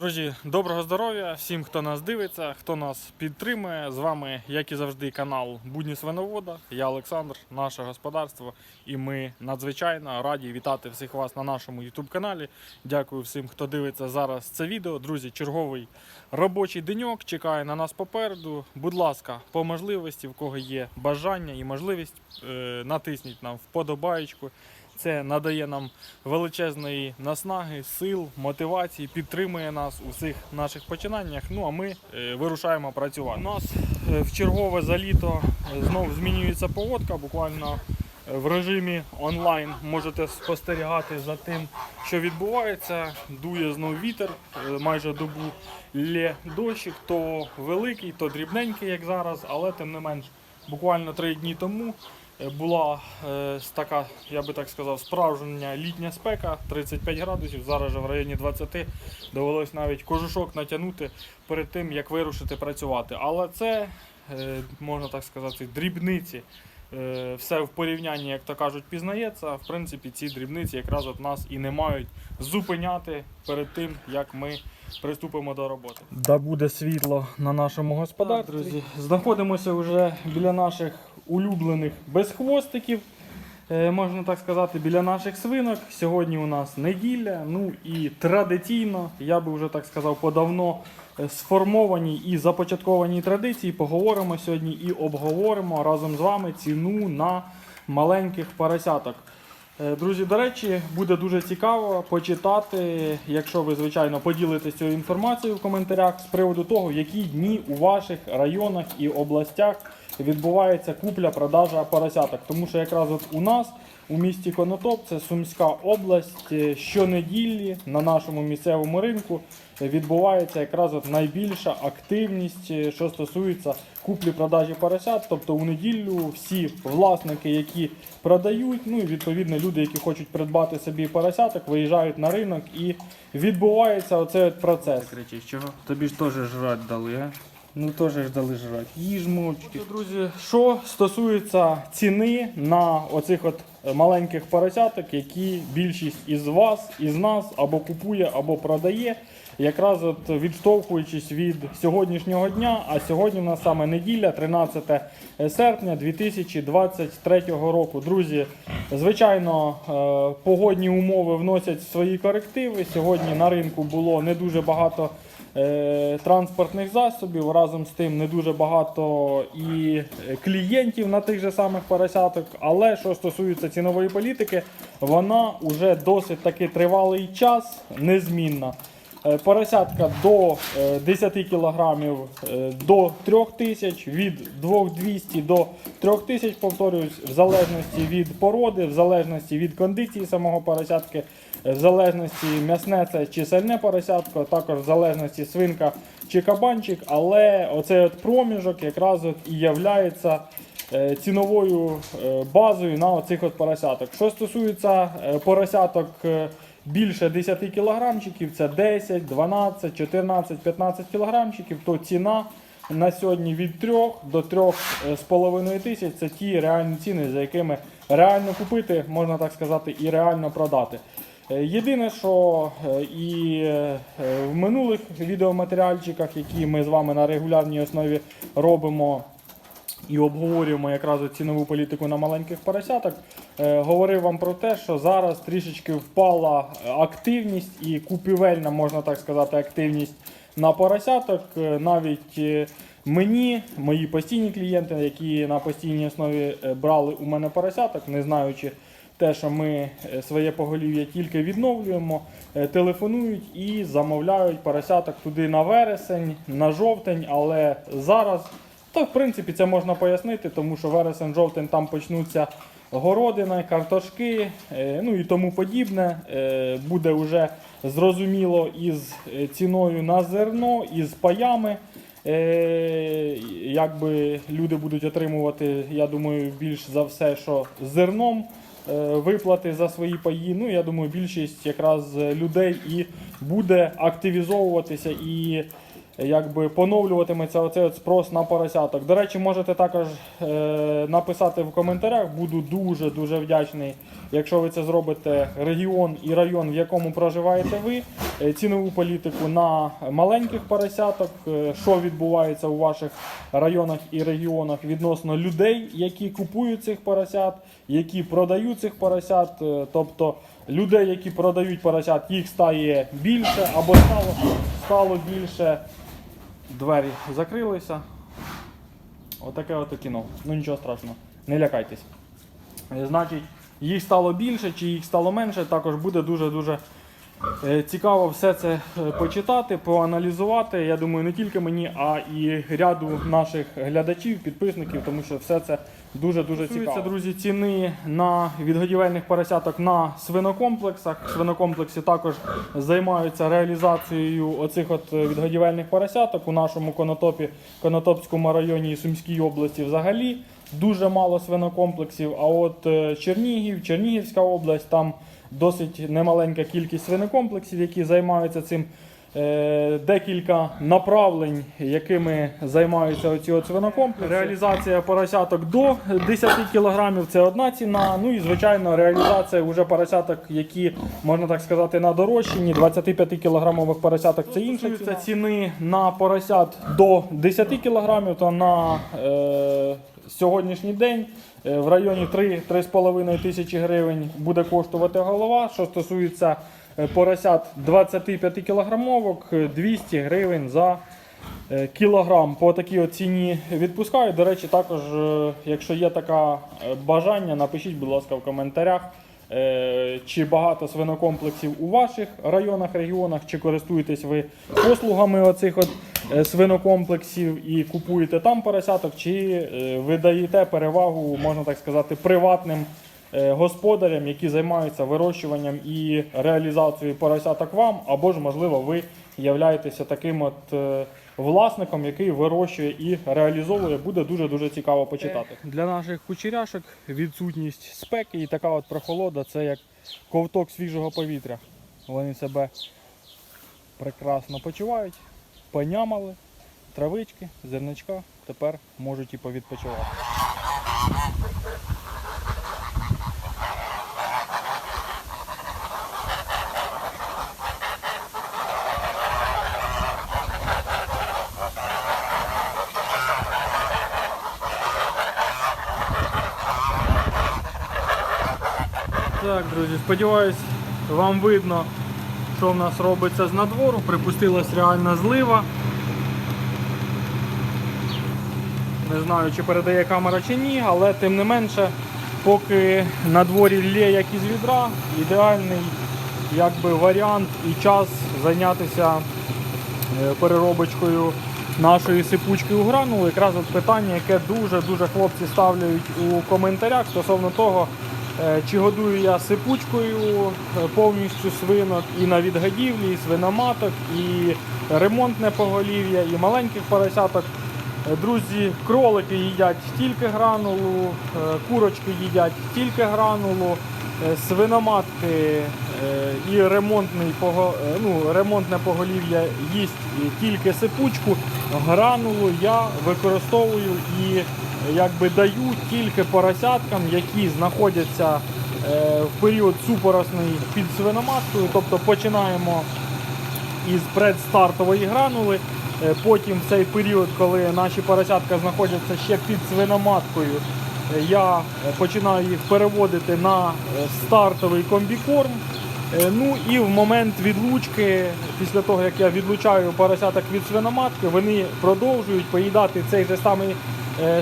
Друзі, доброго здоров'я всім, хто нас дивиться, хто нас підтримує. З вами, як і завжди, канал Будні Свиновода. Я Олександр, наше господарство, і ми надзвичайно раді вітати всіх вас на нашому YouTube каналі. Дякую всім, хто дивиться зараз це відео. Друзі, черговий робочий деньок чекає на нас попереду. Будь ласка, по можливості, в кого є бажання і можливість, е, натисніть нам вподобаєчку. Це надає нам величезної наснаги, сил, мотивації, підтримує нас у всіх наших починаннях. Ну а ми е, вирушаємо працювати. У нас е, в чергове за літо е, знов змінюється погодка. Буквально в режимі онлайн можете спостерігати за тим, що відбувається. Дує знов вітер, майже добу лє дощик, то великий, то дрібненький, як зараз, але тим не менш, буквально три дні тому. Е, Була е, така, я би так сказав, справжня літня спека, 35 градусів, зараз же в районі 20. Довелось навіть кожушок натягнути перед тим, як вирушити працювати. Але це, е, можна так сказати, дрібниці. Все в порівнянні, як то кажуть, пізнається. В принципі, ці дрібниці якраз от нас і не мають зупиняти перед тим, як ми приступимо до роботи. Да буде світло на нашому господарстві. Друзі, знаходимося вже біля наших улюблених безхвостиків. Е, Можна так сказати, біля наших свинок. Сьогодні у нас неділя. Ну і традиційно, я би вже так сказав, подавно е, сформовані і започатковані традиції. Поговоримо сьогодні і обговоримо разом з вами ціну на маленьких поросяток. Е, Друзі, до речі, буде дуже цікаво почитати, якщо ви, звичайно, поділитесь цією інформацією в коментарях з приводу того, які дні у ваших районах і областях відбувається купля-продажа поросяток. Тому що якраз от у нас у місті Конотоп, це Сумська область, е, щонеділі на нашому місцевому ринку відбувається якраз от найбільша активність, е, що стосується куплі-продажі поросят. Тобто у неділю всі власники, які продають, ну і відповідно люди, які хочуть придбати собі поросяток, виїжджають на ринок і відбувається оцей процес. Кричиш, чого? Тобі ж теж жрать дали, а? Ну теж ж дали жрати. Їж мовчки. Друзі, що стосується ціни на оцих от маленьких поросяток, які більшість із вас, із нас або купує, або продає, якраз от відштовхуючись від сьогоднішнього дня, а сьогодні у нас саме неділя, 13 серпня 2023 року. Друзі, звичайно, е, погодні умови вносять свої корективи. Сьогодні на ринку було не дуже багато е, транспортних засобів. Разом з тим не дуже багато і е, клієнтів на тих же самих поросяток. Але що стосується цінової політики, вона вже досить таки тривалий час незмінна. Е, Поросятка до е, 10 кілограмів е, до 3 тисяч, від 2200 до 3 тисяч, повторюсь, в залежності від породи, в залежності від кондиції самого поросятки, е, в залежності м'ясне це чи сальне поросятко, також в залежності свинка чи кабанчик, але оцей от проміжок якраз от і являється е, ціновою е, базою на оцих от поросяток. Що стосується е, поросяток е, більше 10 кілограмчиків, це 10, 12, 14, 15 кілограмчиків, то ціна на сьогодні від 3 до 3,5 тисяч це ті реальні ціни, за якими реально купити, можна так сказати, і реально продати. Е, Єдине, що е, і е, в минулих відеоматеріальчиках, які ми з вами на регулярній основі робимо, і обговорюємо якраз цінову політику на маленьких поросяток. Е, говорив вам про те, що зараз трішечки впала активність і купівельна, можна так сказати, активність на поросяток. Е, Навіть е, мені, мої постійні клієнти, які на постійній основі е, брали у мене поросяток, не знаючи те, що ми е, своє поголів'я тільки відновлюємо, е, телефонують і замовляють поросяток туди на вересень, на жовтень, але зараз. То, в принципі, це можна пояснити, тому що вересень-жовтень там почнуться городина, картошки, е, ну і тому подібне. Е, Буде вже зрозуміло із е, ціною на зерно, із паями. Якби люди будуть отримувати, я думаю, більш за все, що зерном виплати за свої паї. Ну, я думаю, більшість якраз людей і буде активізовуватися і якби поновлюватиметься оцей от спрос на поросяток. До речі, можете також е, написати в коментарях. Буду дуже дуже вдячний, якщо ви це зробите регіон і район, в якому проживаєте ви, е, цінову політику на маленьких поросяток, е, що відбувається у ваших районах і регіонах відносно людей, які купують цих поросят, які продають цих поросят, е, тобто людей, які продають поросят, їх стає більше або стало, стало більше. Двері закрилися. Отаке от кіно. Ну нічого страшного, не лякайтесь. Е, Значить, їх стало більше чи їх стало менше, також буде дуже-дуже е, цікаво все це е, почитати, поаналізувати. Я думаю, не тільки мені, а і ряду наших глядачів, підписників, тому що все це дуже-дуже цікаво. Друзі, ціни на відгодівельних поросяток на свинокомплексах. Свинокомплекси також займаються реалізацією оцих от відгодівельних поросяток у нашому конотопі, Конотопському районі і Сумській області взагалі. Дуже мало свинокомплексів. А от е, Чернігів, Чернігівська область, там досить немаленька кількість свинокомплексів, які займаються цим. Е, Декілька направлень, якими займаються оці свинокомплекси. Реалізація поросяток до 10 кг це одна ціна. Ну і звичайно, реалізація вже поросяток, які можна так сказати на дорожчині. 25 кілограмових поросяток це інша ціна. ціни на поросят до 10 кг, то на е, сьогоднішній день е, в районі 3-3,5 тисячі гривень буде коштувати голова. Що стосується поросят 25 кілограмовок, е, 200 гривень за е, кілограм. По такій ціні відпускають. До речі, також, е, якщо є таке бажання, напишіть, будь ласка, в коментарях. е, Чи багато свинокомплексів у ваших районах, регіонах, чи користуєтесь ви послугами оцих от е, свинокомплексів і купуєте там поросяток, чи е, ви даєте перевагу, можна так сказати, приватним е, господарям, які займаються вирощуванням і реалізацією поросяток вам, або ж, можливо, ви являєтеся таким от е, власником, який вирощує і реалізовує, буде дуже-дуже цікаво почитати. Для наших кучеряшок відсутність спеки і така от прохолода це як ковток свіжого повітря. Вони себе прекрасно почувають, понямали, травички, зерничка, тепер можуть і повідпочивати. Так, друзі, сподіваюсь, вам видно, що в нас робиться з надвору. Припустилась реальна злива. Не знаю, чи передає камера чи ні, але тим не менше, поки на дворі лє як із відра, ідеальний якби, варіант і час зайнятися е, переробочкою нашої сипучки у гранулу. Якраз от питання, яке дуже-дуже хлопці ставляють у коментарях стосовно того, чи годую я сипучкою е, повністю свинок і на відгодівлі, і свиноматок, і ремонтне поголів'я, і маленьких поросяток. Е, Друзі, кролики їдять тільки гранулу, е, курочки їдять тільки гранулу, е, свиноматки е, і ремонтний е, ну, ремонтне поголів'я їсть тільки сипучку. Гранулу я використовую і е, якби даю тільки поросяткам, які знаходяться е, в період супоросний під свиноматкою. Тобто починаємо із предстартової гранули. Е, Потім в цей період, коли наші поросятка знаходяться ще під свиноматкою, е, я починаю їх переводити на стартовий комбікорм. Ну і в момент відлучки, після того як я відлучаю поросяток від свиноматки, вони продовжують поїдати цей же самий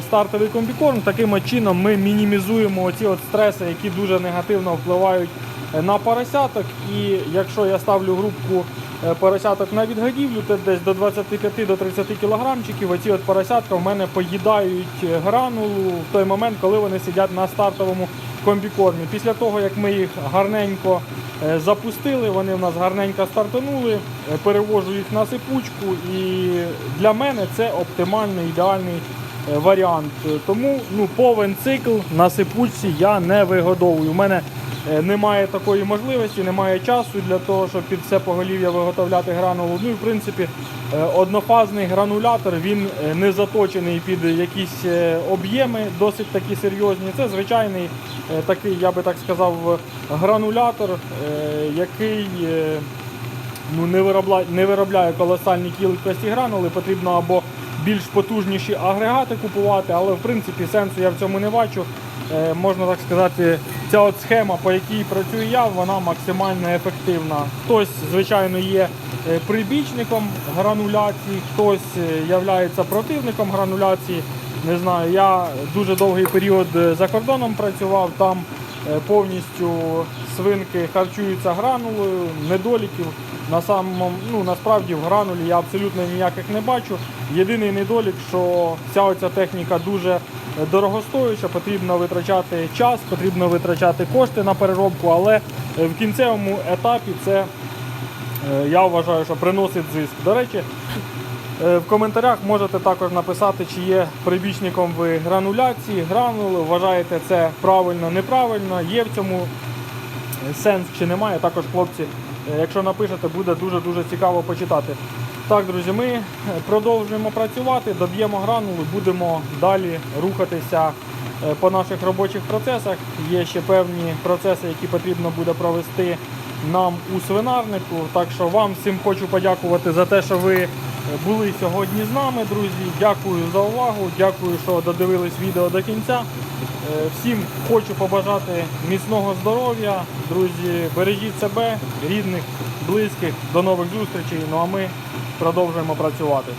стартовий комбікорм. Таким чином ми мінімізуємо оці от стреси, які дуже негативно впливають е, на поросяток. І якщо я ставлю групку е, поросяток на відгодівлю, то десь до 25 до 30 кілограмчиків, оці от поросятка в мене поїдають е, гранулу в той момент, коли вони сидять на стартовому комбікормі. Після того, як ми їх гарненько е, запустили, вони в нас гарненько стартанули, е, перевожу їх на сипучку, і для мене це оптимальний ідеальний е, варіант. Е, Тому ну, повен цикл на сипучці я не вигодовую. У мене е, немає такої можливості, немає часу для того, щоб під все поголів'я виготовляти гранулу. Ну і в принципі е, однофазний гранулятор він не заточений під якісь об'єми, досить такі серйозні. Це звичайний такий, я би так сказав, гранулятор, який. ну, не, виробляє, не виробляє колосальні кількості гранули, потрібно або більш потужніші агрегати купувати, але в принципі сенсу я в цьому не бачу. Е, можна так сказати, ця от схема, по якій працюю я, вона максимально ефективна. Хтось, звичайно, є е, прибічником грануляції, хтось є противником грануляції. Не знаю, я дуже довгий період е, за кордоном працював, там е, повністю свинки харчуються гранулою, недоліків. На самому, ну насправді в гранулі я абсолютно ніяких не бачу. Єдиний недолік, що вся оця техніка дуже е, дорогостоюча, потрібно витрачати час, потрібно витрачати кошти на переробку, але е, в кінцевому етапі це е, я вважаю, що приносить зиск. До речі, Е, В коментарях можете також написати, чи є прибічником ви грануляції, гранули, вважаєте це правильно, неправильно, є в цьому сенс чи немає. Також, хлопці, е, якщо напишете, буде дуже-дуже цікаво почитати. Так, друзі, ми е, продовжуємо працювати, доб'ємо гранули, будемо далі рухатися е, по наших робочих процесах. Є ще певні процеси, які потрібно буде провести нам у свинарнику. Так що вам всім хочу подякувати за те, що ви е, були сьогодні з нами, друзі. Дякую за увагу, дякую, що додивились відео до кінця. Е, Всім хочу побажати міцного здоров'я, друзі. Бережіть себе, рідних, близьких. До нових зустрічей. Ну а ми продовжуємо працювати.